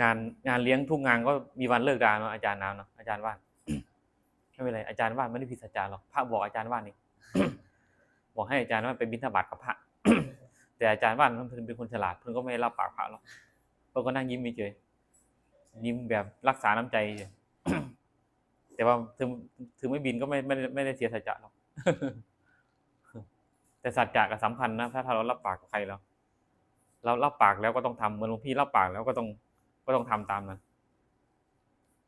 งานงานเลี้ยงทุกงานก็มีวันเลิกราเนาะอาจารย์น้ำเนาะอาจารย์ว่านไม่เป็นไรอาจารย์ว่านไม่ได้ผิดสัจจาหรอกพระบอกอาจารย์ว่านนี่บอกให้อาจารย์ว่านไปบิณฑบาตกับพระแต่อาจารย์ว่านเพิ่นเป็นคนฉลาดเพิ่นก็ไม่รับปากพระหรอกเพิ่นก็นั่งยิ้มเฉยยิ้มแบบรักษาน้ำใจเฉยแต่ว่าถึงถึงไม่บินก็ไม่ไม่ไม่ได้เสียสัจจะหรอกแต่สัจจะกับสัมพันธ์นะถ้าถ้าเรารับปากกับใครแล้ว เรารับปากแล้วก็ต้องทำเหมือนหลวงพี่รับปากแล้วก็ต้องก็ต้องทำตามนั้น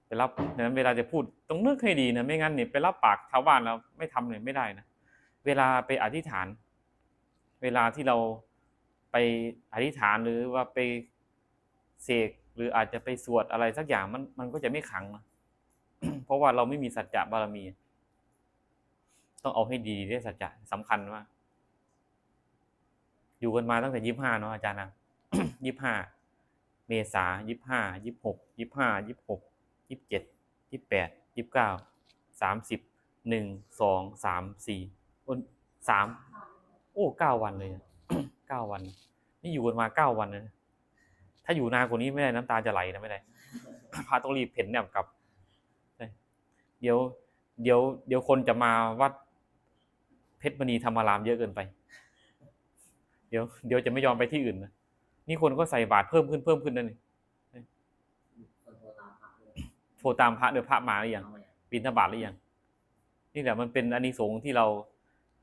ไปรับดังนั้นเวลาจะพูดต้องนึกให้ดีนะไม่งั้นเนี่ยไปรับปากชาวบ้านแล้วไม่ทำเนี่ยไม่ได้นะเวลาไปอธิษฐาน เวลาที่เราไปอธิษฐานหรือว่าไปเสกหรืออาจจะไปสวดอะไรสักอย่างมันมันก็จะไม่ขังนะเพราะว่าเราไม่มีสัจจะบารมี ต้องเอาให้ดีได้สัจจะสำคัญมา อยู่กันมาตั้งแต่ยี่ห้าเนาะอาจารย์นะยี่ห้าเมษายี่ห้ายี่หกยี่ห้ายี่หกยี่เจ็ดยี่แปดยี่เก้าสามสิบหนึ่งสองสามสี่อ้นสามโอ้เก้าวันเลยเก้าวัน นี่อยู่กันมาเก้าวันนะถ้าอยู่นานกว่านี้ไม่ได้น้ำตาจะไหลนะไม่ได้พระต้องรีบเพ่นเนี่ยกลับเดี๋ยว เดี๋ยว เดี๋ยวคนจะมาวัดเพชรมณีธรรมารามเยอะเกินไป เดี๋ยวเดี๋ยวจะไม่ยอมไปที่อื่นนะนี่คนก็ใส่บาตรเพิ่มขึ้นเพิ่มขึ้นนั่นนี่คนโทรตามพระเลยโทรตามพระเดี๋ยวพระมาหรือยังบินทบาทหรือยังนี่แหละมันเป็นอานิสงส์ที่เรา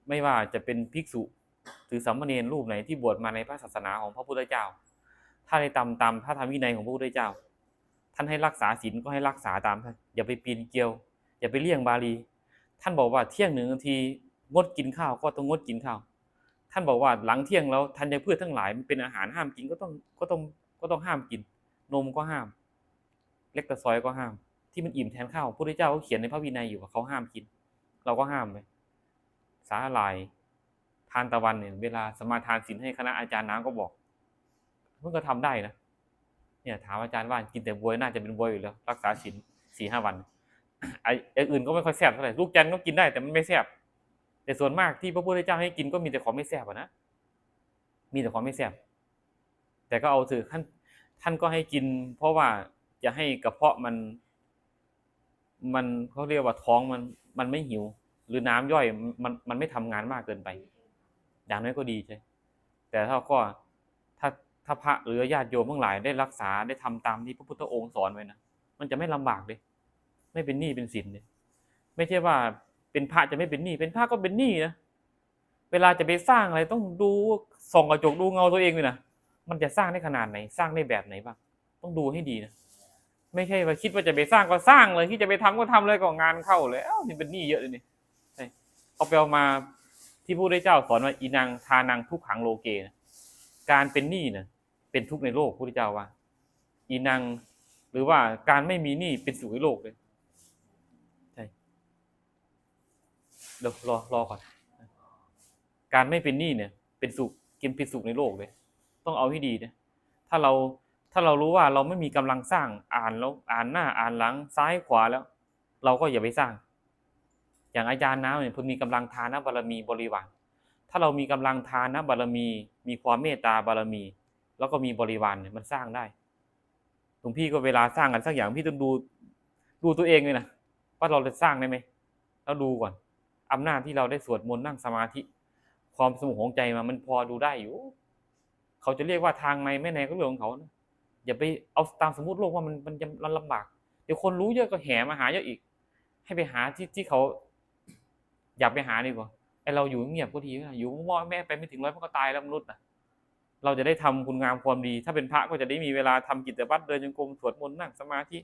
ไม่ว่าจะเป็นภิกษุหรือสามเณรรูปไหนที่บวชมาในพระศาสนาของพระพุทธเจ้า ถ้าได้ตามตามพระธรรมวินัยของพระพุทธเจ้า ท่านให้รักษาศีลก็ให้รักษาตามท่านอย่าไปปีนเกลียว อย่าไปเลี่ยงบาลี ท่านบอกว่าเที่ยงหนึ่งนาทีงดกินข้าวก็ต้องงดกินข้าว ท่านบอกว่าหลังเที่ยงแล้วธัญพืชทั้งหลายมันเป็นอาหารห้ามกินก็ต้องก็ต้องก็ต้องห้ามกิน นมก็ห้าม เล็กตะซอยก็ห้าม ที่มันอิ่มแทนข้าวพระพุทธเจ้าเขาเขียนในพระวินัยอยู่ว่าเขาห้ามกิน เราก็ห้ามไปสาหร่ายทานตะวันเนี่ยเวลาสมาทานศีลให้คณะอาจารย์น้ำก็บอกเพิ่งก็ทำได้นะเนี่ยถามอาจารย์ว่ากินแต่บวยน่าจะเป็นบวยอยู่แล้ว รักษาศีลสี่ห้าวันไอ้อื่นก็ไม่ค่อยแซ่บเท่าไหร่ลูกจันทร์ก็กินได้แต่มันไม่แซ่บ แต่ส่วนมากที่พระพุทธเจ้าให้กินก็มีแต่ของไม่แซ่บนะ มีแต่ของไม่แซ่บแต่ก็เอาเถอะท่านท่านก็ให้กิน เพราะว่าจะให้กระเพาะมัน มันเขาเรียกว่าท้องมันมันไม่หิว หรือน้ำย่อยมันมันไม่ทำงานมากเกินไป อย่างน้อยก็ดีใช่ แต่ถ้าก็ถ้าถ้าพระหรือญาติโยมทั้งหลายได้รักษาได้ทำตามที่พระพุทธองค์สอนไว้นะมันจะไม่ลำบากเลย ไม่เป็นหนี้เป็นสินเลยไม่ใช่ว่า เป็นพระจะไม่เป็นหนี้เป็นพระก็เป็นหนี้นะเวลาจะไปสร้างอะไรต้องดูส่องกระจกดูเงาตัวเองเลยนะมันจะสร้างได้ขนาดไหนสร้างได้แบบไหนบ้างต้องดูให้ดีนะไม่ใช่ว่าคิดว่าจะไปสร้างก็สร้างเลยที่จะไปทำก็ทำเลยก็งานเข้าเลยเอ้านี่เป็นหนี้เยอะเลยนี่เอาไปเอามาที่พระพุทธเจ้าสอนว่าอีนางทานังทุกขังโลเกนะการเป็นหนี้นี่ยเป็นทุกข์ในโลกพระพุทธเจ้าว่า อีนางหรือว่าการไม่มีหนี้เป็นสุขในโลกเลยใช่ เดี๋ยวรอรอก่อน การไม่เป็นหนี้เนี่ย เป็นสุขกินเป็นสุขในโลกเลย ต้องเอาให้ดีนะถ้าเราถ้าเรารู้ว่าเราไม่มีกำลังสร้างอ่านแล้วอ่านหน้าอ่านหลังซ้ายขวาแล้ว เราก็อย่าไปสร้าง อย่างอาจารย์น้ำเนี่ยเพิ่มีกำลังทานบารมีบริวารถ้าเรามีกำลังทานบารมี มีความเมตตาบารมี แล้วก็มีบริวารเนี่ยมันสร้างได้หลวงพี่ก็เวลาสร้างกันสักอย่างพี่ต้องดูดูตัวเองเลยนะว่าเราจะสร้างได้ไหมแล้วดูก่อน อำนาจที่เราได้สวดมนต์นั่งสมาธิ ความสงบของใจมามันพอดูได้อยู่ เขาจะเรียกว่าทางในไม่ในก็เรื่องของเขานะอย่าไปเอาตามสมมติโลกว่ามันมันจะมันลำบากเดี๋ยวคนรู้เยอะก็แห่มาหาเยอะอีก ให้ไปหาที่ที่เขาอยากไปหาดีกว่าไอเราอยู่เงียบก็ทีนะอยู่มอแม่ไปไม่ถึงร้อยมันก็ตายแล้วมนุษย์นะเราจะได้ทำคุณงามความดี ถ้าเป็นพระก็จะได้มีเวลาทำกิจวัตรเดินจงกรมสวดมนต์นั่งสมาธิ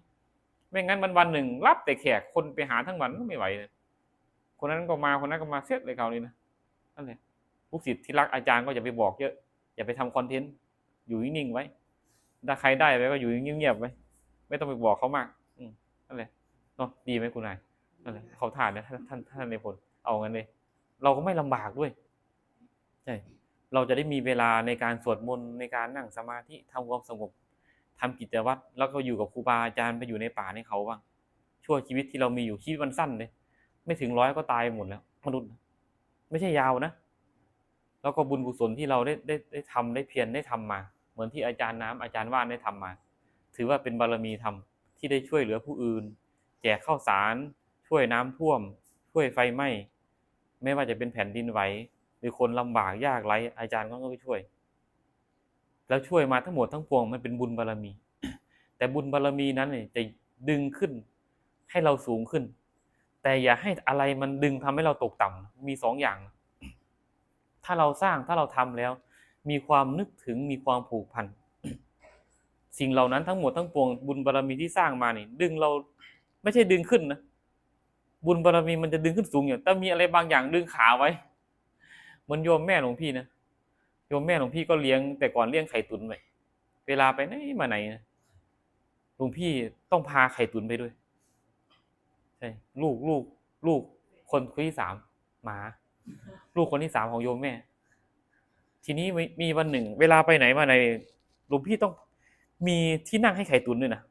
ไม่งั้นวันวันหนึ่งรับแต่แขกคนไปหาทั้งวันก็ไม่ไหวเลย คนนั้นก็มาคนนั้นก็มาเสียเลยเขาวนี่นะนั่นแหละลูกศิษย์ที่รักอาจารย์ก็อย่าไปบอกเยอะ อย่าไปทำคอนเทนต์อยู่นิ่งๆไว้ถ้าใครได้ไปก็อยู่เงียบๆไว้ไม่ต้องไปบอกเขามากอืนั่นแหละเนาะดีไหมคุณนายนั่นแหละเขาทานนะท่านท่านท่านในผลเอางั้นเลย เราก็ไม่ลำบากด้วยใช่เราจะได้มีเวลาในการสวดมนต์ในการนั่งสมาธิทำความสงบทำกิจวัตรแล้วก็อยู่กับครูบาอาจารย์ไปอยู่ในป่าในเขาบ้างช่วชีวิตที่เรามีอยู่ชีวิตมันสั้นเลย ไม่ถึงร้อยก็ตายหมดแล้วมนุษย์ ไม่ใช่ยาวนะ แล้วก็บุญกุศลที่เราได้ได้ได้ทำได้เพียรได้ทำมา เหมือนที่อาจารย์น้ำอาจารย์ว่านได้ทำมา ถือว่าเป็นบารมีธรรมที่ได้ช่วยเหลือผู้อื่น แจกข้าวสาร ช่วยน้ำท่วม ช่วยไฟไหม้ไม่ว่าจะเป็นแผ่นดินไหวหรือคนลำบากยากไร้อาจารย์ก็ไปช่วย แล้วช่วยมาทั้งหมดทั้งปวงมันเป็นบุญบารมี แต่บุญบารมีนั้นเนี่ยจะดึงขึ้นให้เราสูงขึ้น แต่อย่าให้อะไรมันดึงทำให้เราตกต่ำมีสองอย่าง ถ้าเราสร้างถ้าเราทำแล้ว มีความนึกถึงมีความผูกพันสิ่งเหล่านั้นทั้งหมดทั้งปวงบุญบารมีที่สร้างมานี่ ดึงเราไม่ใช่ดึงขึ้นนะบุญบารมีมันจะดึงขึ้นสูงอย่างแต่มีอะไรบางอย่างดึงขาไว้เหมือนโยมแม่หลวงพี่นะโยมแม่หลวงพี่ก็เลี้ยง แต่ก่อนเลี้ยงไข่ตุนไว้เวลาไปไหนมาไหนหลวงพี่ต้องพาไข่ตุนไปด้วย ช่ลูกลูกลูกคนคนที่สามหมา ลูกคนที่สามของโยมแม่ ทีนี้มีวันหนึ่ง เวลาไปไหนมาไหนหลวงพี่ต้องมีที่นั่งให้ไข่ตุนด้วยนะ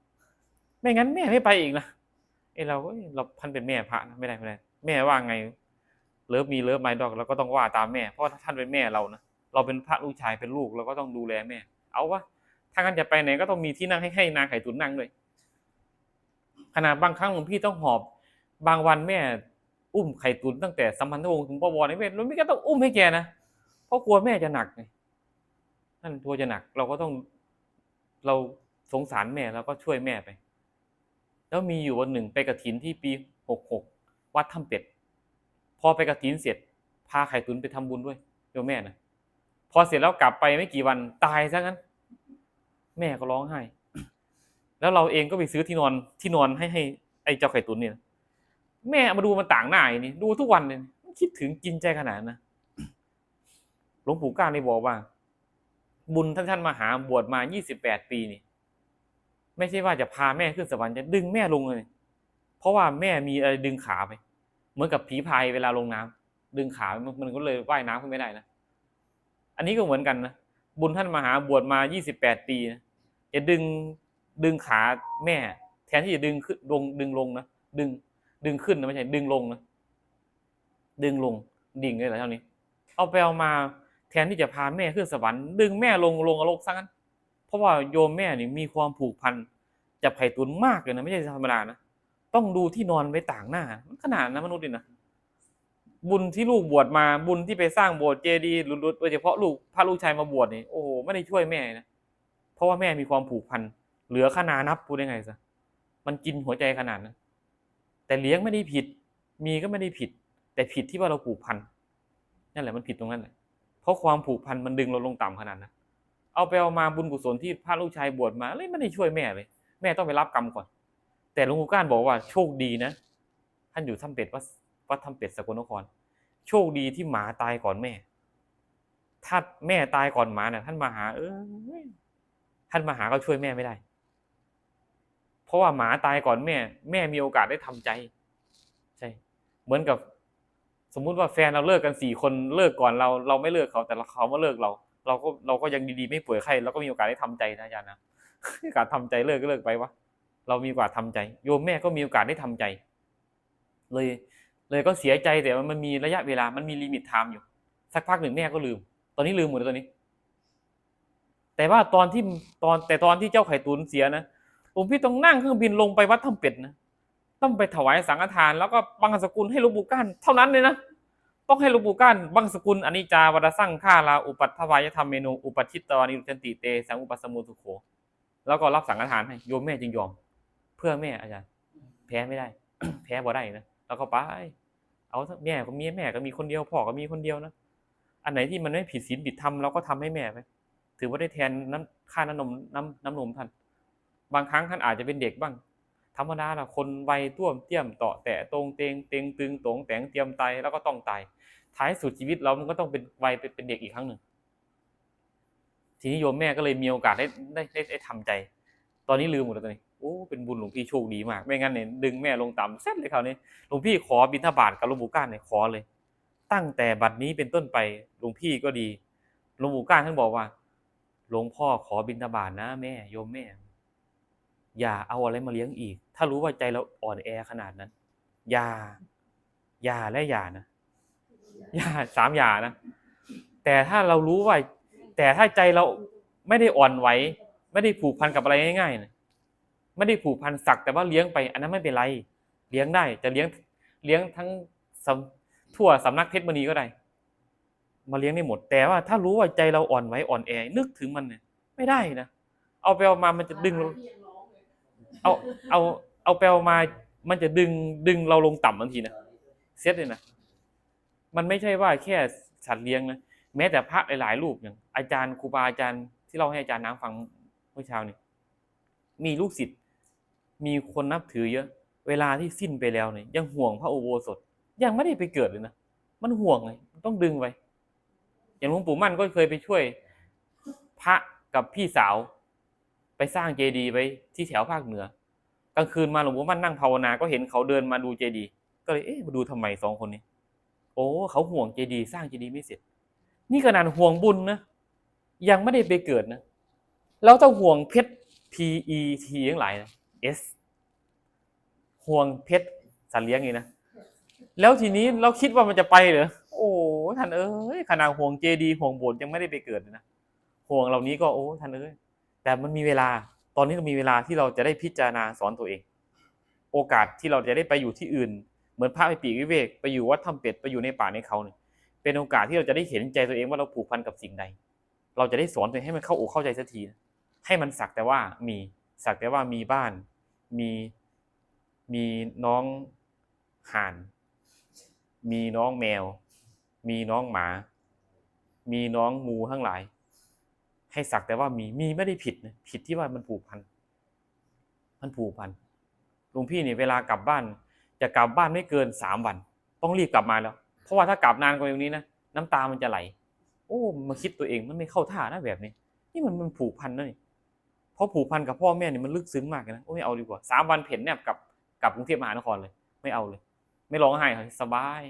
ไม่งั้นแม่ไม่ไปอีกนะเอยเราก็เราพันเป็นแม่พระนะไม่ได้ไม่ได้แม่ว่าไง เลิฟมีเลิฟไม่ดอกเราก็ต้องว่าตามแม่เพราะท่านเป็นแม่เรานะเราเป็นพระลูกชายเป็นลูกเราก็ต้องดูแลแม่ เอาวะถ้างั้นจะไปไหนก็ต้องมีที่นั่งให้ให้นางไข่ตุนนั่งด้วยขนาดบางครั้งหลวงพี่ต้องหอบ บางวันแม่อุ้มไข่ตุนตั้งแต่สัมพันธวงศ์ถึงปวรในเวทหลวงพี่ก็ต้องอุ้มให้แกนะเพราะกลัวแม่จะหนักไงนั่นกลัวจะหนัก เราก็ต้องเราสงสารแม่แล้วก็ช่วยแม่ไป แล้วมีอยู่วันหนึ่งไปกระถินที่ปีหกหกวัดถ้ำเป็ด พอไปกระถินเสร็จ พาไข่ตุนไปทำบุญด้วยโยมแม่นะพอเสร็จแล้วกลับไปไม่กี่วันตายซะงั้น แม่ก็ร้องไห้ แล้วเราเองก็ไปซื้อที่นอนที่นอนให้ให้ไอ้เจ้าไข่ตุนเนี่ย แม่มาดูมันต่างหน้าอย่างนี้ดูทุกวันเลยมันคิดถึงกินใจขนาดนะหลวงปู่ก้านเลยบอกว่า บุญท่านท่านมาหาบวชมา 28 ปีนี่ ไม่ใช่ว่าจะพาแม่ขึ้นสวรรค์จะดึงแม่ลงเลย เพราะว่าแม่มีอะไรดึงขาไป เหมือนกับผีพายเวลาลงน้ำดึงขามันมันก็เลยว่ายน้ำขึ้นไม่ได้นะ อันนี้ก็เหมือนกันนะ บุญท่านมาหาบวชมา 28 ปีนะจะดึงดึงขาแม่ แทนที่จะดึงขึ้นลงดึงลงนะดึง ดึงขึ้นนะไม่ใช่ดึงลงนะดึงลงดิ่งเลยเหรอเท่านี้ เอาไปเอามาแทนที่จะพาแม่ขึ้นสวรรค์ดึงแม่ลงลงนรกซะงั้น เพราะว่าโยมแม่นี่มีความผูกพันจับไข่ตุนมากเลยนะไม่ใช่ธรรมดานะต้องดูที่นอนไว้ต่างหน้ามันขนาดนะมนุษย์นี่นะบุญที่ลูกบวชมาบุญที่ไปสร้างโบสถ์เจดีย์รุดๆโดยเฉพาะลูกพระลูกชายมาบวชนี่โอ้โหไม่ได้ช่วยแม่นะเพราะว่าแม่มีความผูกพันเหลือขนานับพูดได้ไงซะมันกินหัวใจขนาดนั้น แต่เลี้ยงไม่ได้ผิด มีก็ไม่ได้ผิด แต่ผิดที่ว่าเราผูกพันนั่นแหละมันผิดตรงนั้นแหละเพราะความผูกพันมันดึงเราลงต่ำขนาดนั้นเอาไปเอามาบุญกุศลที่พระลูกชายบวชมาเลยไม่ได้ช่วยแม่เลย แม่ต้องไปรับกรรมก่อน แต่หลวงปู่ก้านบอกว่าโชคดีนะ ท่านอยู่ถ้ำเป็ดวัดวัดถ้ำเป็ดสกลนคร โชคดีที่หมาตายก่อนแม่ ถ้าแม่ตายก่อนหมาเนี่ยท่านมาหา เออท่านมาหาก็ช่วยแม่ไม่ได้ ราะว่าหมาตายก่อนแม่ แม่มีโอกาสได้ทำใจ ใช่ เหมือนกับ สมมุติว่าแฟนเราเลิกกันสี่คนเลิกก่อนเรา เราไม่เลิกเขาแต่เขามาเลิกเรา เราก็เราก็ยังดีๆไม่ป่วยไข้เราก็มีโอกาสได้ทำใจนะอาจารย์นะโอกาสทำใจเลิกก็เลิกไปวะเรามีโอกาสทำใจ โยมแม่ก็มีโอกาสได้ทำใจ เลย เลยก็เสียใจแต่มันมีระยะเวลามันมีลิมิตไทม์อยู่ สักพักหนึ่งแม่ก็ลืม ตอนนี้ลืมหมดเลยตอนนี้ แต่ว่าตอนที่ตอนแต่ตอนที่เจ้าไข่ตุนเสียนะ หลวงพี่ต้องนั่งเครื่องบินลงไปวัดถ้ำเป็ดนะต้องไปถวายสังฆทาน แล้วก็บังสกุลให้หลวงปู่ก้านเท่านั้นเลยนะต้องให้หลวงปู่ก้านบังสกุลอนิจจาวัดสั่งฆาลาอุปัตถวายธรรมเมนูอุปัชิตตวานิรุจันติเตสังอุปสมุสุโขแล้วก็รับสังฆทานให้โยมแม่จึงยอม เพื่อแม่อาจารย์ แพ้ไม่ได้ แพ้บ่ได้นะแล้วก็ไปเอาแม่ก็มีแม่ก็มีคนเดียวพ่อก็มีคนเดียวนะอันไหนที่มันไม่ผิดศีลผิดธรรมเราก็ทำให้แม่ไปถือว่าได้แทนน้ำค่าน้ำนมน้ำน้ำนมท่าน บางครั้งท่านอาจจะเป็นเด็กบ้าง ธรรมดาละคนวัยต้วมเตี้ยมเต่อแตะตรงเตงเตงตึงตงแตงเตรียมตายแล้วก็ต้องตายท้ายสุดชีวิตเรามันก็ต้องเป็นวัยเป็นเป็นเด็กอีกครั้งหนึ่งทีนี้โยมแม่ก็เลยมีโอกาสได้ได้ได้ได้ทำใจ ตอนนี้ลืมหมดแล้วตอนนี้โอ้เป็นบุญหลวงพี่โชคดีมาก ไม่งั้นเนี่ยดึงแม่ลงต่ำเส้นเลยคราวนี้หลวงพี่ขอบิณฑบาตกับหลวงปู่ก้านเนี่ยขอเลย ตั้งแต่บัดนี้เป็นต้นไปหลวงพี่ก็ดีหลวงปู่ก้านท่านบอกว่าหลวงพ่อขอบิณฑบาตนะ แม่โยมแม่ อย่าเอาอะไรมาเลี้ยงอีก ถ้ารู้ว่าใจเราอ่อนแอขนาดนั้น อย่า อย่าและอย่านะ อย่าสามอย่านะ แต่ถ้าเรารู้ว่า แต่ถ้าใจเราไม่ได้อ่อนไหว ไม่ได้ผูกพันกับอะไรง่ายๆนะไม่ได้ผูกพันสักแต่ว่าเลี้ยงไป อันนั้นไม่เป็นไร เลี้ยงได้ จะเลี้ยง เลี้ยงทั้งทั่วสำนักเพชรมณีก็ได้ มาเลี้ยงได้หมด แต่ว่าถ้ารู้ว่าใจเราอ่อนไหวอ่อนแอ นึกถึงมันเนี่ยไม่ได้นะ เอาไปเอามามันจะดึงเรา เอาเอาเอาไปเอามา มันจะดึงดึงเราลงต่ำบางทีนะเซตเลยนะมันไม่ใช่ว่าแค่สัตว์เลี้ยงนะแม้แต่พระหลายๆรูปอย่างอาจารย์ครูบาอาจารย์ที่เราให้อาจารย์น้ำฟังเมื่อเช้านี้มีลูกศิษย์มีคนนับถือเยอะ เวลาที่สิ้นไปแล้วเนี่ยยังห่วงพระอุโบสถยังไม่ได้ไปเกิดเลยนะมันห่วงไงต้องดึงไว้อย่างหลวงปู่มั่นก็เคยไปช่วย พระกับพี่สาว ไปสร้างเจดีย์ไว้ที่แถวภาคเหนือกลางคืนมาหลวงปู่มั่นนั่งภาวนา ก็เห็นเขาเดินมาดูเจดีย์ก็เลยเอ๊ะมาดูทำไมสองคนนี้ โอ้เขาห่วงเจดีย์สร้างเจดีย์ไม่เสร็จ นี่ขนาดห่วงบุญนะยังไม่ได้ไปเกิดนะเราต้องห่วงเพชร P E T ทั้งหลายนะ S ห่วงเพชรสัตว์เลี้ยงนี่นะแล้วทีนี้เราคิดว่ามันจะไปเหรอโอ้ท่านเอ้ยขนาดห่วงเจดีห่วงโบสถ์ยังไม่ได้ไปเกิดนะห่วงเหล่านี้ก็โอ้ท่านเอ้ย แต่มันมีเวลาตอนนี้เรามีเวลาที่เราจะได้พิจารณาสอนตัวเอง โอกาสที่เราจะได้ไปอยู่ที่อื่น เหมือนพระไปปีกวิเวกไปอยู่วัดถ้ำเป็ดไปอยู่ในป่าในเขาเนี่ยเป็นโอกาสที่เราจะได้เห็นใจตัวเองว่าเราผูกพันกับสิ่งใด เราจะได้สอนตัวเองให้มันเข้าอกเข้าใจสักทีให้มันสักแต่ว่ามีสักแต่ว่ามีบ้าน มีมีน้องห่าน มีน้องแมว มีน้องหมา มีน้องงูทั้งหลาย ให้สักแต่ว่ามีมีไม่ได้ผิดนะผิดที่ว่ามันผูกพัน มันผูกพันหลวงพี่เนี่ยเวลากลับบ้าน จะกลับบ้านไม่เกินสามวัน ต้องรีบกลับมาแล้ว เพราะว่าถ้ากลับนานกว่านี้นะน้ำตามันจะไหล โอ้มาคิดตัวเองมันไม่เข้าท่านะแบบนี้ นี่มันมันผูกพันนะนี่เพราะผูกพันกับพ่อแม่เนี่ยมันลึกซึ้งมากเลยนะโอ้ไม่เอาดีกว่าสามวันเพ่นเนี่ยกลับกลับกรุงเทพมหานครเลย ไม่เอาเลย ไม่ร้องไห้สบาย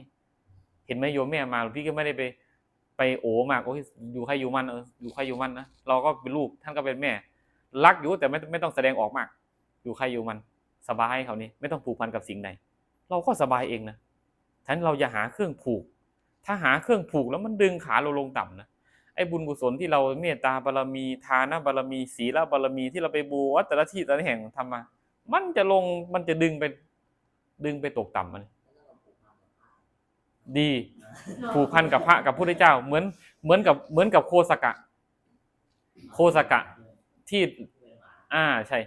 เห็นไหมโยมแม่มาหลวงพี่ก็ไม่ได้ไป ไปโอ้มากโอ้ยอยู่ใครอยู่มันเอออยู่ใครอยู่มันนะเราก็เป็นลูกท่านก็เป็นแม่ รักอยู่แต่ไม่ไม่ต้องแสดงออกมาก อยู่ใครอยู่มัน สบายเขานี่ไม่ต้องผูกพันกับสิ่งใดเราก็สบายเองนะฉะนั้นเราอย่าหาเครื่องผูก ถ้าหาเครื่องผูกแล้วมันดึงขาเราลงต่ำนะไอ้บุญกุศลที่เราเมตตาบารมีทานบารมีศีลบารมีที่เราไปบูวัดแต่ละที่แต่ละแห่งทำมา มันจะลงมันจะดึงไปดึงไปตกต่ำมัน ดีผูกพันกับพระกับพระพุทธเจ้า เหมือนเหมือนกับเหมือนกับโคสกะ โคสกะที่ อ่าใช่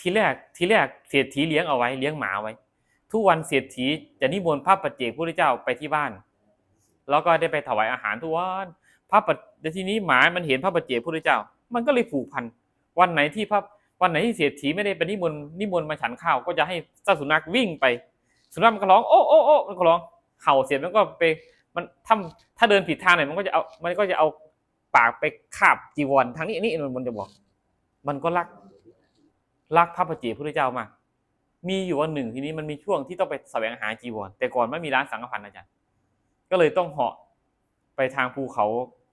ทีแรกทีแรกเศรษฐีเลี้ยงเอาไว้เลี้ยงหมาไว้ ทุกวันเศรษฐีจะนิมนต์พระปัจเจกพระพุทธเจ้าไปที่บ้าน แล้วก็ได้ไปถวายอาหารทุกวันพระปัจแต่ทีนี้หมามันเห็นพระปัจเจกพระพุทธเจ้า มันก็เลยผูกพันวันไหนที่พระวันไหนที่เศรษฐีไม่ได้ไปนิมนต์นิมนต์มาฉันข้าวก็จะให้เจ้าสุนัขวิ่งไป สุนัขมันก็ร้องโอ้โอ้โอ้มันก็ร้อง เห่าเสร็จมันก็ไปมันถ้าถ้าเดินผิดทางหน่อยมันก็จะเอามันก็จะเอาปากไปคาบจีวรทางนี้อันนี้มันจะบอก มันก็รักรักพระปฏิเจกพุทธเจ้ามากมีอยู่วันหนึ่งทีนี้มันมีช่วงที่ต้องไปแสวงหาจีวร แต่ก่อนไม่มีร้านสังฆพันธ์อาจารย์ ก็เลยต้องเหาะไปทางภูเขา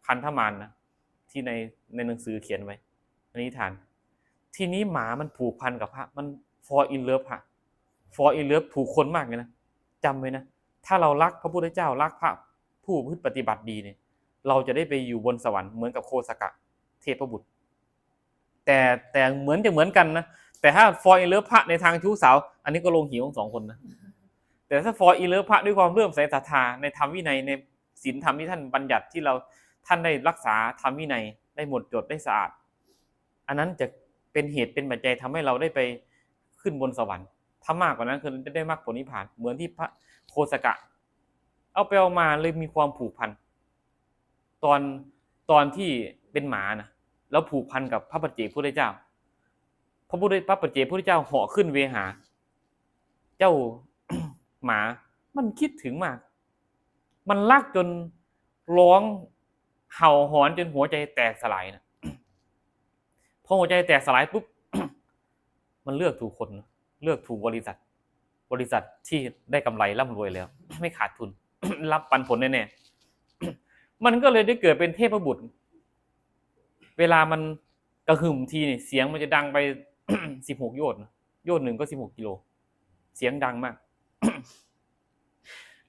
พันธมานนะที่ในในหนังสือเขียนไว้ในนิทาน ทีนี้หมามันผูกพันกับพระ มัน for in love พระ for in love ผูกคนมากเลยนะจำไว้นะ ถ้าเรารักพระพุทธเจ้ารักพระผู้พฤติปฏิบัติดีเนี่ยเราจะได้ไปอยู่บนสวรรค์เหมือนกับโคสกะเทพบุตร แต่แต่เหมือนจะเหมือนกันนะแต่ถ้า for in love พระในทางชู้สาว อันนี้ก็ลงหิวของสองคนนะแต่ถ้า for in love พระด้วยความเลื่อมใสศรัทธาในธรรมวินัยในศีลธรรมที่ท่านบัญญัติที่เราท่านได้รักษาธรรมวินัยได้หมดจดได้สะอาด อันนั้นจะเป็นเหตุเป็นปัจจัยทำให้เราได้ไปขึ้นบนสวรรค์ถ้ามากกว่านั้นคือได้มรรคผลนิพพานเหมือนที่พระ สกะ เอาไปเอามาเลยมีความผูกพัน ตอนตอนที่เป็นหมานะแล้วผูกพันกับพระปัจเจกพุทธเจ้า พระพุทธพระปัจเจกพุทธเจ้าเหาะขึ้นเวหา เจ้าหมามันคิดถึงมาก มันรักจนร้องเห่าหอนจนหัวใจแตกสลายนะพอหัวใจแตกสลายปุ๊บมันเลือกถูกคน เลือกถูกบริษัท บริษัทที่ได้กำไรร่ำรวยแล้ว ไม่ขาดทุน รับปันผลแน่ๆมันก็เลยได้เกิดเป็นเทพบุตร เวลามันกระหึ่มทีเนี่ยเสียงมันจะดังไปสิบหกโยชน์โยชน์หนึ่งก็สิบหกกิโล เสียงดังมาก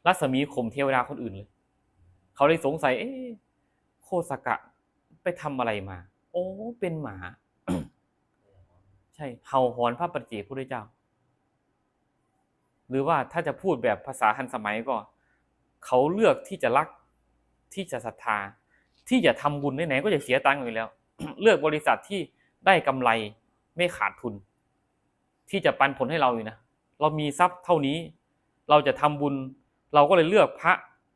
รัศมีข่มเทวดาคนอื่นเลย เขาเลยสงสัย เอ๊โคสกะไปทำอะไรมา โอ้ เป็นหมา ใช่ เห่าหอนพระปัจเจกพุทธเจ้า หรือว่าถ้าจะพูดแบบภาษาทันสมัยก็ เขาเลือกที่จะรักที่จะศรัทธา ที่จะทำบุญไหนๆก็จะเสียตังค์อยู่แล้ว เลือกบริษัทที่ได้กำไรไม่ขาดทุน ที่จะปันผลให้เราอยู่นะเรามีทรัพย์เท่านี้ เราจะทำบุญ เราก็เลยเลือกพระ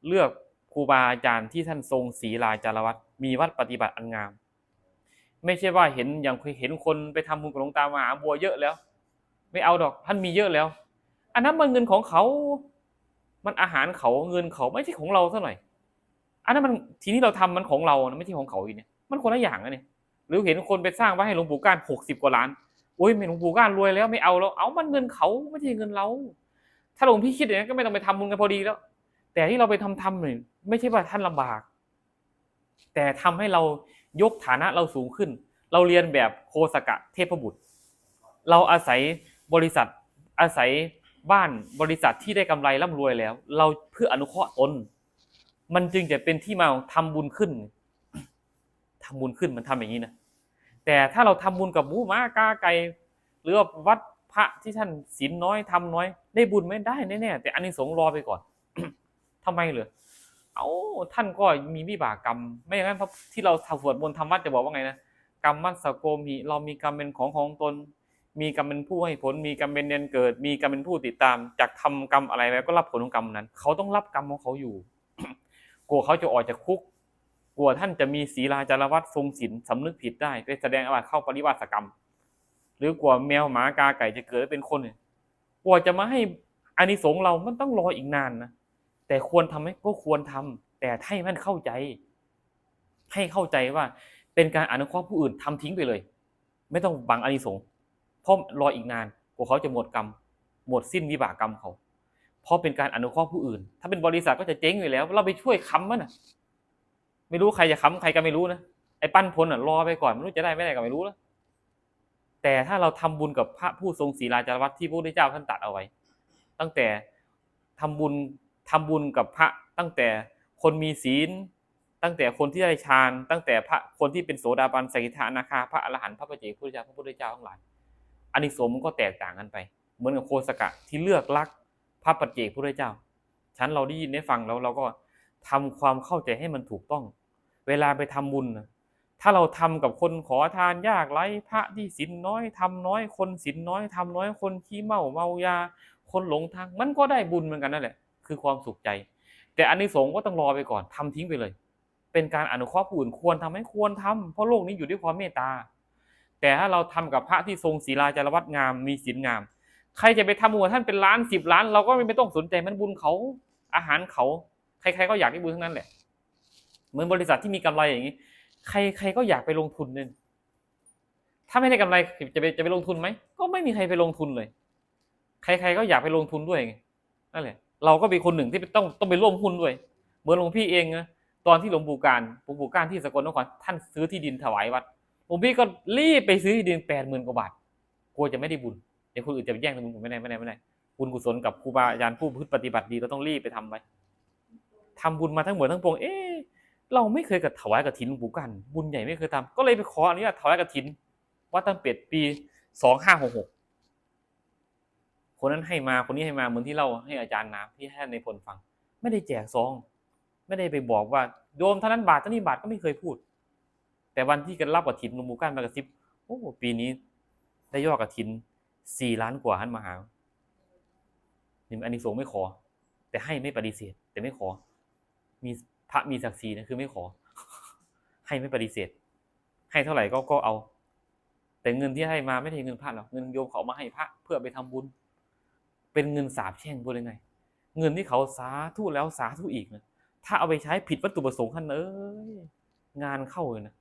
เลือกครูบาอาจารย์ที่ท่านทรงศีลาจารวัตมีวัดปฏิบัติอันงาม ไม่ใช่ว่าเห็นอย่างเคยเห็นคนไปทำบุญกับหลวงตามหาบัวเยอะแล้ว ไม่เอาดอกท่านมีเยอะแล้ว อันนั้นมันเงินของเขา มันอาหารเขาเงินเขาไม่ใช่ของเราเท่าไหร่อย อันนั้นมันทีนี้เราทำมันของเราไม่ใช่ของเขาอีกเนี่ย มันคนละอย่างนะเนี่ย หรือเห็นคนไปสร้างไว้ให้หลวงปู่ก้านหกสิบกว่าล้าน โอ้ยไม่หลวงปู่ก้านรวยแล้วไม่เอาแล้ว เอามันเงินเขาไม่ใช่เงินเรา ถ้าหลวงพี่คิดอย่างนั้นก็ไม่ต้องไปทำบุญกันพอดีแล้ว แต่ที่เราไปทำทำเนี่ยไม่ใช่ว่าท่านลำบาก แต่ทำให้เรายกฐานะเราสูงขึ้น เราเรียนแบบโคสกะเทพบุตร เราอาศัยบริษัทอาศัย บ้านบริษัทที่ได้กำไรร่ำรวยแล้ว เราเพื่ออนุเคราะห์ตนมันจึงจะเป็นที่มาของทำบุญขึ้นทำบุญขึ้นมันทำอย่างนี้นะแต่ถ้าเราทำบุญกับหมูหมากาไก่หรือวัดพระที่ท่านศีลน้อยทำน้อย ได้บุญไม่ได้แน่ๆแต่อันนี้สงรอไปก่อนทำไมเหรอเอาท่านก็มีวิบากกรรม ไม่อย่างนั้นที่เราสวดมนต์ทำวัดจะบอกว่าไงนะกรรมมัสโกมีเรามีกรรมเป็นของของตน มีกรรมเป็นผู้ให้ผล มีกรรมเป็นเดนเกิด มีกรรมเป็นผู้ติดตามจากทำกรรมอะไรแล้วก็รับผลของกรรมนั้น เขาต้องรับกรรมของเขาอยู่ กลัวเขาจะออกจากคุก กลัวท่านจะมีศีลาจารวัตทรงศีลสำนึกผิดได้ไปแสดงอาบัติเข้าปริวาสกรรม หรือกลัวแมวหมากาไก่จะเกิดเป็นคนกลัวจะมาให้อานิสงส์เรามันต้องรออีกนานนะแต่ควรทำไหมก็ควรทำแต่ให้มันเข้าใจ ให้เข้าใจว่าเป็นการอนุเคราะห์ผู้อื่นทำทิ้งไปเลย ไม่ต้องบังอานิสงส์ เพราะรออีกนานกว่าเขาจะหมดกรรม หมดสิ้นวิบากกรรมเขา เพราะเป็นการอนุเคราะห์ผู้อื่น ถ้าเป็นบริษัทก็จะเจ๊งอยู่แล้ว เราไปช่วยค้ำมันนะไม่รู้ใครจะค้ำใครก็ไม่รู้นะไอ้ปั้นพลอะรอไปก่อนไม่รู้จะได้ไม่ได้ก็ไม่รู้แล้วแต่ถ้าเราทำบุญกับพระผู้ทรงศีลาจารวัตที่พระพุทธเจ้าท่านตัดเอาไว้ ตั้งแต่ทำบุญทำบุญกับพระตั้งแต่คนมีศีล ตั้งแต่คนที่ได้ฌานตั้งแต่พระคนที่เป็นโสดาบันสกิทานาคาพระอรหันต์พระปฏิเจกพุทธเจ้าพระพุทธเจ้าทั้งหลาย อานิสงส์มันก็แตกต่างกันไป เหมือนกับโคสกะที่เลือกรักพระปฏิเจกพุทธเจ้า ฉันเราได้ยินได้ฟังแล้วเราก็ทำความเข้าใจให้มันถูกต้อง เวลาไปทำบุญนะถ้าเราทำกับคนขอทานยากไร้พระที่ศีลน้อยทำน้อย คนศีลน้อยทำน้อยคนขี้เมาเมายา คนหลงทางมันก็ได้บุญเหมือนกันนั่นแหละคือความสุขใจ แต่อานิสงส์ก็ต้องรอไปก่อนทำทิ้งไปเลย เป็นการอนุเคราะห์ผู้อื่นควรทำให้ควรทำเพราะโลกนี้อยู่ด้วยความเมตตา แต่ถ้าเราทำกับพระที่ทรงศีลาจารวัตงามมีศีลงาม ใครจะไปทำบุญกับท่านเป็นล้านสิบล้าน เราก็ไม่ต้องสนใจมันบุญเขาอาหารเขา ใครๆก็อยากได้บุญทั้งนั้นแหละ เหมือนบริษัทที่มีกำไรอย่างนี้ ใครใครก็อยากไปลงทุนเนี่ยถ้าไม่ได้กำไรจะไปจะไปลงทุนไหมก็ไม่มีใครไปลงทุนเลย ใครๆก็อยากไปลงทุนด้วยไงนั่นแหละ เราก็เป็นคนหนึ่งที่ต้องต้องไปร่วมหุ้นด้วยเหมือนหลวงพี่เองนะตอนที่หลวงปู่การหลวงปู่การที่สกลนครท่านซื้อที่ดินถวายวัด หลวงพี่ก็รีบไปซื้อที่ดินแปดหมื่นกว่าบาทกลัวจะไม่ได้บุญเดี๋ยวคนอื่นจะไปแย่งบุญผมไม่ได้ไม่ได้ไม่ได้บุญกุศลกับครูบาอาจารย์ผู้พฤติปฏิบัติดีเราต้องรีบไปทำไว้ทำบุญมาทั้งหมดทั้งปวงเอ๊ะเราไม่เคยกับถวายกฐินหลวงปู่กัน บุญใหญ่ไม่เคยทำก็เลยไปขออนุญาตถวายกฐินวัดตั้งเป็ดปีสองห้าหกหกคนนั้นให้มาคนนี้ให้มาเหมือนที่เล่าให้อาจารย์น้ำที่ให้ในพลฟัง ไม่ได้แจกซอง ไม่ได้ไปบอกว่าโยมเท่านั้นบาทเท่านี้บาทก็ไม่เคยพูด แต่วันที่กันรับกฐินหลวงปู่กันมากระซิบโอ้ปีนี้ ได้ยอดกฐินสี่ล้านกว่าท่านมาหานี่อันนี้สงไม่ขอ แต่ให้ไม่ปฏิเสธ แต่ไม่ขอ มีพระมีศักดิ์ศรีนะคือไม่ขอ ให้ไม่ปฏิเสธ ให้เท่าไหร่ก็ก็เอา แต่เงินที่ให้มาไม่ใช่เงินพระหรอกเงินโยมเขามาให้พระเพื่อไปทำบุญ เป็นเงินสาบแช่งพูดยังไงเงินที่เขาสาธุแล้วสาธุอีกนะถ้าเอาไปใช้ผิดวัตถุประสงค์ท่านเอ้ยงานเข้าเลยนะ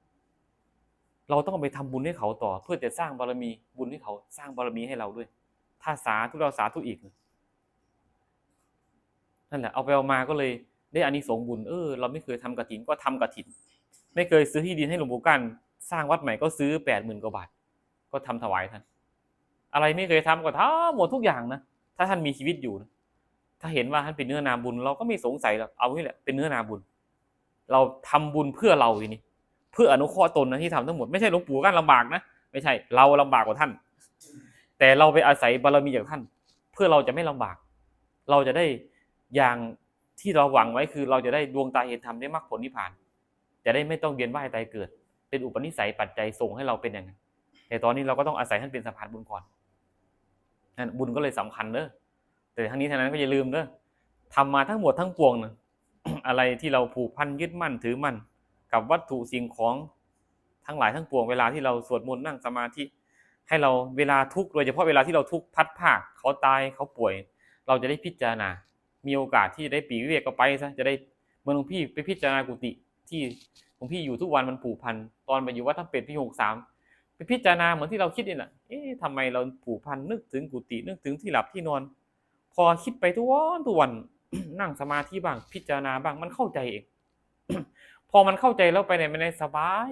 เราต้องไปทำบุญให้เขาต่อ เพื่อจะสร้างบารมีบุญให้เขาสร้างบารมีให้เราด้วย ถ้าสาธุเราสาธุอีกนั่นแหละเอาไปเอามาก็เลยได้อานิสงส์บุญเออเราไม่เคยทำกฐินก็ทำกฐิน ไม่เคยซื้อที่ดินให้หลวงปู่กันสร้างวัดใหม่ก็ซื้อแปดหมื่นกว่าบาท ก็ทำถวายท่านอะไรไม่เคยทำก็ทำหมดทุกอย่างนะถ้าท่านมีชีวิตอยู่นะถ้าเห็นว่าท่านเป็นเนื้อนาบุญ เราก็ไม่สงสัยหรอกเอานี่แหละเป็นเนื้อนาบุญ เราทำบุญเพื่อเราอย่างนี้ เพื่ออนุเคราะห์ตนนะที่ทำทั้งหมดไม่ใช่หลวงปู่กันลำบากนะไม่ใช่เราลำบากกว่าท่าน แต่เราไปอาศัยบารมีจากท่าน เพื่อเราจะไม่ลำบาก เราจะได้อย่างที่เราหวังไว้คือเราจะได้ดวงตาเห็นธรรมได้มรรคผลนิพพาน จะได้ไม่ต้องเวียนว่ายตายเกิด เป็นอุปนิสัยปัจจัยส่งให้เราเป็นอย่างนั้นแต่ตอนนี้เราก็ต้องอาศัยท่านเป็นสะพานบุญก่อนนั่นบุญก็เลยสำคัญเด้อแต่ทั้งนี้ทั้งนั้นก็อย่าลืมเด้อทำมาทั้งหมดทั้งปวงนะอะไรที่เราผูกพันยึดมั่นถือมั่น กับวัตถุสิ่งของทั้งหลายทั้งปวงเวลาที่เราสวดมนต์นั่งสมาธิ ให้เราเวลาทุกข์โดยเฉพาะเวลาที่เราทุกข์พัดภาคเขาตายเขาป่วย เราจะได้พิจารณา มีโอกาสที่จะได้ปีวิเวกก็ไปซะจะได้เหมื่อนหลวงพี่ไปพิจารณากุฏิที่หลวงพี่อยู่ทุกวันมันผูกพันตอนไปอยู่วัดทั้งเป็ดพี่หกสามไปพิจารณาเหมือนที่เราคิดนี่แหละเอ๊ะทำไมเราผูกพันนึกถึงกุฏินึกถึงที่หลับที่นอน พอคิดไปทุกวันทุกวันนั่งสมาธิบ้างพิจารณาบ้างมันเข้าใจเอง พอมันเข้าใจแล้วไปไหนไม่ได้สบาย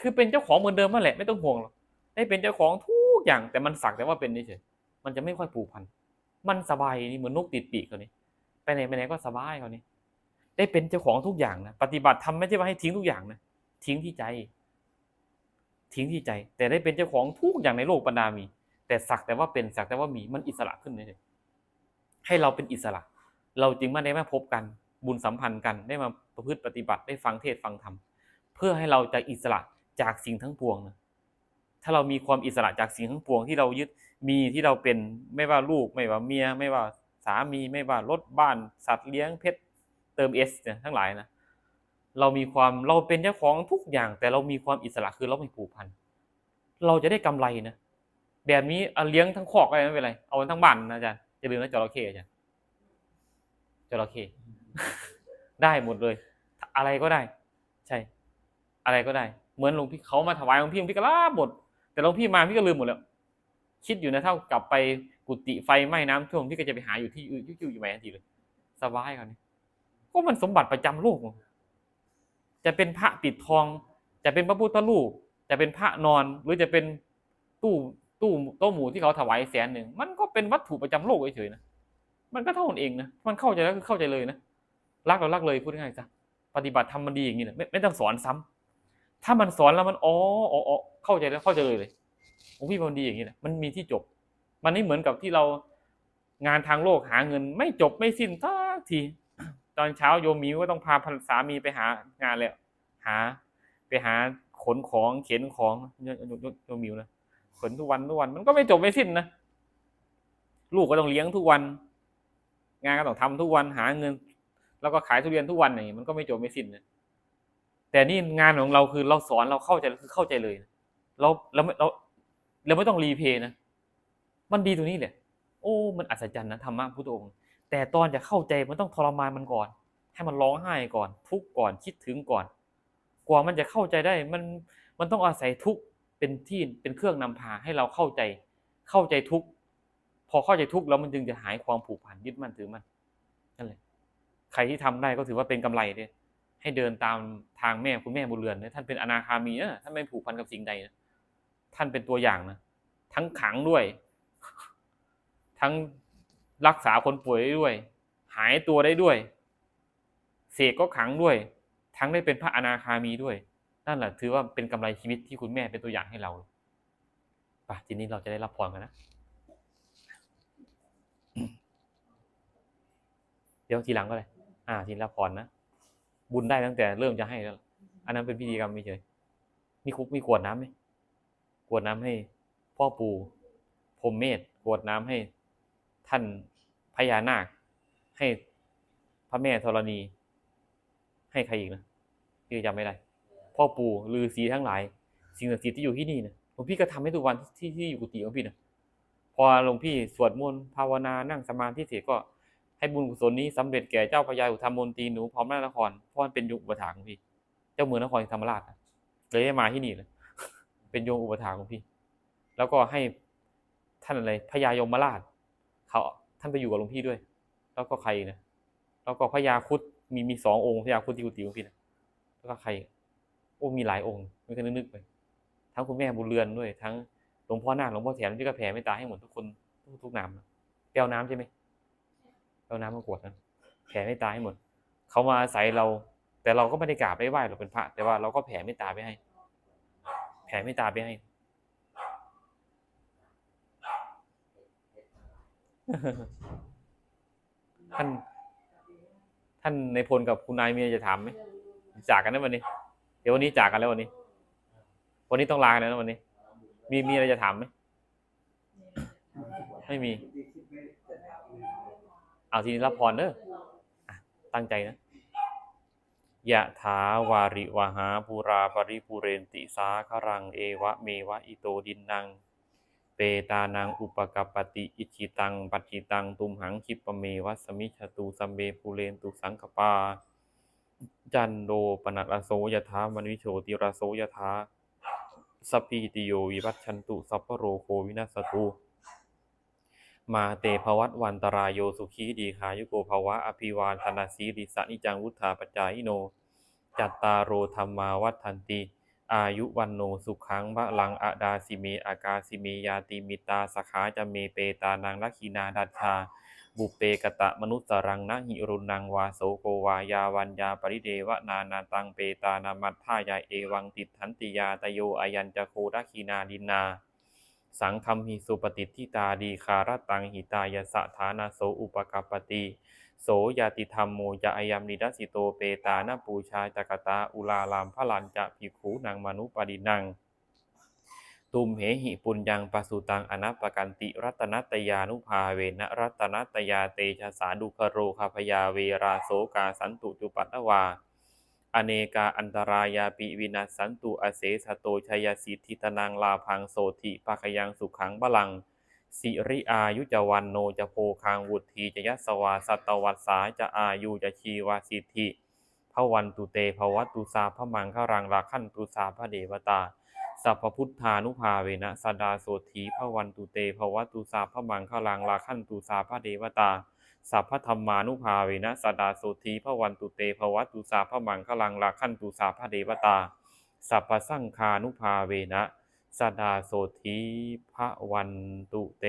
คือเป็นเจ้าของเหมือนเดิมนั่นแหละไม่ต้องห่วงหรอกได้เป็นเจ้าของทุกอย่างแต่มันสักแต่ว่าเป็นเฉยมันจะไม่ค่อยผูกพัน มันสบายนี่เหมือนนกติดปีกเขานี้ ไปไหนไปไหนก็สบายเขานี้ ได้เป็นเจ้าของทุกอย่างนะปฏิบัติทำไม่ใช่ว่าให้ทิ้งทุกอย่างนะทิ้งที่ใจ ทิ้งที่ใจ แต่ได้เป็นเจ้าของทุกอย่างในโลกบรรดามี แต่สักแต่ว่าเป็นสักแต่ว่ามีมันอิสระขึ้นเลยให้เราเป็นอิสระ เราจึงมาได้มาพบกัน บุญสัมพันธ์กันได้มาประพฤติปฏิบัติได้ฟังเทศฟังธรรมเพื่อให้เราจะอิสระจากสิ่งทั้งปวงนะถ้าเรามีความอิสระจากสิ่งทั้งปวงที่เรายึดมีที่เราเป็นไม่ว่าลูกไม่ว่าเมีย ไม่ว่าสามีไม่ว่ารถบ้านสัตว์เลี้ยงเพชรเติมเอสเนี่ยทั้งหลายนะเรามีความเราเป็นเจ้าของทุกอย่าง แต่เรามีความอิสระคือเราไม่ผูกพันเราจะได้กำไรนะแบบนี้เอาเลี้ยงทั้งคอกอะไรไม่เป็นไรเอาทั้งบ้านนะอาจารย์จะลืมนะจระเข้อาจารย์จระเข้ ได้หมดเลย อะไรก็ได้ ใช่ อะไรก็ได้ เหมือนหลวงพี่เขามาถวายหลวงพี่หลวงพี่ก็ลาบหมดแต่หลวงพี่มาพี่ก็ลืมหมดแล้ว คิดอยู่นะเท่ากลับไปกุฏิไฟไหม้น้ำท่วมพี่ก็จะไปหาอยู่ที่อื่นอยู่อยู่ไหนทันทีเลย สบายกันนี่ยก็มันสมบัติประจำโลกจะเป็นพระปิดทอง จะเป็นพระพุทธรูปจะเป็นพระนอนหรือจะเป็นตู้ตู้โต๊ะหมู่ที่เขาถวายแสนหนึ่งมันก็เป็นวัตถุประจำโลกเฉยๆนะมันก็เท่านั้นเองนะมันเข้าใจแล้วคือเข้าใจเลยนะ รักเรารักเลยพูดง่ายๆจ้ะปฏิบัติทำมันดีอย่างนี้นะไม่ไม่ต้องสอนซ้ำถ้ามันสอนแล้วมันอ๋ออ๋อเข้าใจแล้วเข้าใจเลยเลยโอ้พี่มันดีอย่างนี้นะมันมีที่จบ มันไม่เหมือนกับที่เรางานทางโลกหาเงิน ไม่จบไม่สิ้นสักที ตอนเช้าโยมมีก็ต้องพาพันสามีไปหางานเลยหา ไปหาขนของเข็นของโยโยโยโยมหมิวนะขนทุกวันทุกวันมันก็ไม่จบไม่สิ้นนะลูกก็ต้องเลี้ยงทุกวัน งานก็ต้องทำทุกวันหาเงิน แล้วก็ขายทุเรียนทุกวันอย่างนี้มันก็ไม่จบไม่สิ้นนะแต่นี่งานของเราคือเราสอนเราเข้าใจคือเข้าใจเลยเราเราไม่เราเราไม่ต้องรีเพย์นะมันดีตรงนี้แหละโอ้ มันอัศจรรย์นะธรรมะพุทธองค์ แต่ตอนจะเข้าใจมันต้องทรมานมันก่อน ให้มันร้องไห้ก่อนทุกข์ก่อนคิดถึงก่อน กว่ามันจะเข้าใจได้มันมันต้องอาศัยทุกข์เป็นที่เป็นเครื่องนำพาให้เราเข้าใจเข้าใจทุกข์พอเข้าใจทุกข์แล้วมันจึงจะหายความผูกพันยึดมั่นถือมั่นนั่นแหละ ใครที่ทำได้ก็ถือว่าเป็นกำไรเลยให้เดินตามทางแม่คุณแม่บุญเรือนนะท่านเป็นอนาคามีนะท่านไม่ผูกพันกับสิ่งใดนะท่านเป็นตัวอย่างนะทั้งขังด้วย ทั้งรักษาคนป่วยได้ด้วย หายตัวได้ด้วย เสกก็ขังด้วย ทั้งได้เป็นพระอนาคามีด้วย นั่นแหละถือว่าเป็นกำไรชีวิตที่คุณแม่เป็นตัวอย่างให้เราป่ะทีนี้เราจะได้รับพรกันนะเดี๋ยวทีหลังก็เลย อ่าทีละพรนะบุญได้ตั้งแต่เริ่มจะให้แล้ว อันนั้นเป็นพิธีกรรมไม่เฉยมีคุกมีกวดน้ำไหมกวดน้ำให้ พ่อปู่พรมเมธกวดน้ำให้ท่านพญานาค ให้พระแม่ธรณี ให้ใครอีกนะพี่จำไม่ได้พ่อปู่ฤาษีทั้งหลาย สิ่งศักดิ์สิทธิ์ที่อยู่ที่นี่นะหลวงพี่ก็ทำให้ทุกวันที่ที่อยู่กุฏิของพี่นะพอหลวงพี่สวดมนต์ภาวนานั่งสมาธิเสร็จก็ ให้บุญกุศลนี้สำเร็จแก่เจ้าพญาอุทธรรมนตรีหนูพร้อมนครเพราะมันเป็นยุคอุปถาของพี่ เจ้าเมืองนครธรรมราชเลยได้มาที่นี่เลยเป็นโยมอุปถาของพี่ แล้วก็ให้ท่านอะไรพญายมราชเขาท่านไปอยู่กับหลวงพี่ด้วย แล้วก็ใครนะแล้วก็พญาคุดมีมีสององค์พญาคุดที่กุฏิของพี่นะแล้วก็ใครโอ้มีหลายองค์ไม่เคยนึกไปทั้งคุณแม่บุญเรือนด้วย ทั้งหลวงพ่อหน้าหลวงพ่อแถมที่ก็แผ่เมตตาให้หมดทุกคนทุกทุกนามแก้วน้ำใช่ไหม เอาน้ำมากรวดนะแผ่ไม่ตายให้หมดเขามาอาศัยเรา แต่เราก็ไม่ได้กราบได้ไหว้เราเป็นพระ แต่ว่าเราก็แผ่เมตตาไปให้ แผ่เมตตาไปให้ท่านท่านในพลกับคุณนายมีอะไรจะถามไหมจากกันนะวันนี้ เดี๋ยววันนี้จากกันแล้ววันนี้ วันนี้ต้องลากันแล้วนะวันนี้ มีมีอะไรจะถามไหมไม่มี เอาทีนี้รับพรเด้ออะตั้งใจนะยะถาวาริวหาภูราปริภูเรนติสาครังเอวะเมวะอิโตดินนังเปตานังอุปกัปปติอิชิตังปัจจิตังตุมหังคิปเมวัสมิชตุสัมเบภูเรนตุสังกปา จันโดปนัสโสยถามณิโชติรโสยถาสพีติโยวิวัชชันตุสัพพโรโควินัสตุ มาเตภวัตวันตรายโยสุขีดีขายุโกภวะอภิวานธนาสีริสนิจังวุธาปจายโน จัตตารโรธรรมาวัฏทันติ อายุวันโนสุขังบะลังอดาสิเมอากาสิเมยาติมิตาสขาจะเมเปตานังลักขีนาดัชชาบุเปกตะมนุสรังนะหิรุนังวาโสโกวายาวันยาปริเดวะนานาตังเปตานามัตถายาเอวังติดทันติยาตโยอายัญจโคดักขีนาดินนา สังคมหิสุปฏิทิตาดีคารตังหิตายสะฐานาโสอุปกัปปติ โสยาติธรรมโมจะอายัมนิดัสสิโตเปตานาปูชาจักตาอุลาลามพลันจะภิกขูนางมนุปดินัง ตุมเหหิปุญญังปสุตังอนัปปกันติรัตนัตยานุภาเวนะรัตนัตยาเตชะสาดุคโรคาพยาเวราโสกาสันตุจุปัตตวา อเนกาอันตรายาปิวินัสสันตุอเสสโตชยสิทธิตนังลาพังโสธิปะคยังสุขังบลัง สิริอายุจวันโนจะโพคังวุธีจะยสวาสัตวัสสาจะอายุจะชีวาสิทธิพระวันตุเตภวัตตุสาพระมังครังราขันตุสาพระเดวตา สัพพุทธานุภาเวนะสดาโสธีพระวันตุเตภวัตตุสาพระมังคลังราขันตุสาพระเดวตา สัพพธรรมานุภาเวนะสดาโสธีพระวันตุเตภวัตุสาพระมังคลังราขันตุสาพระเดวตา สัพพสังคานุภาเวนะสดาโสธีพระวันตุเต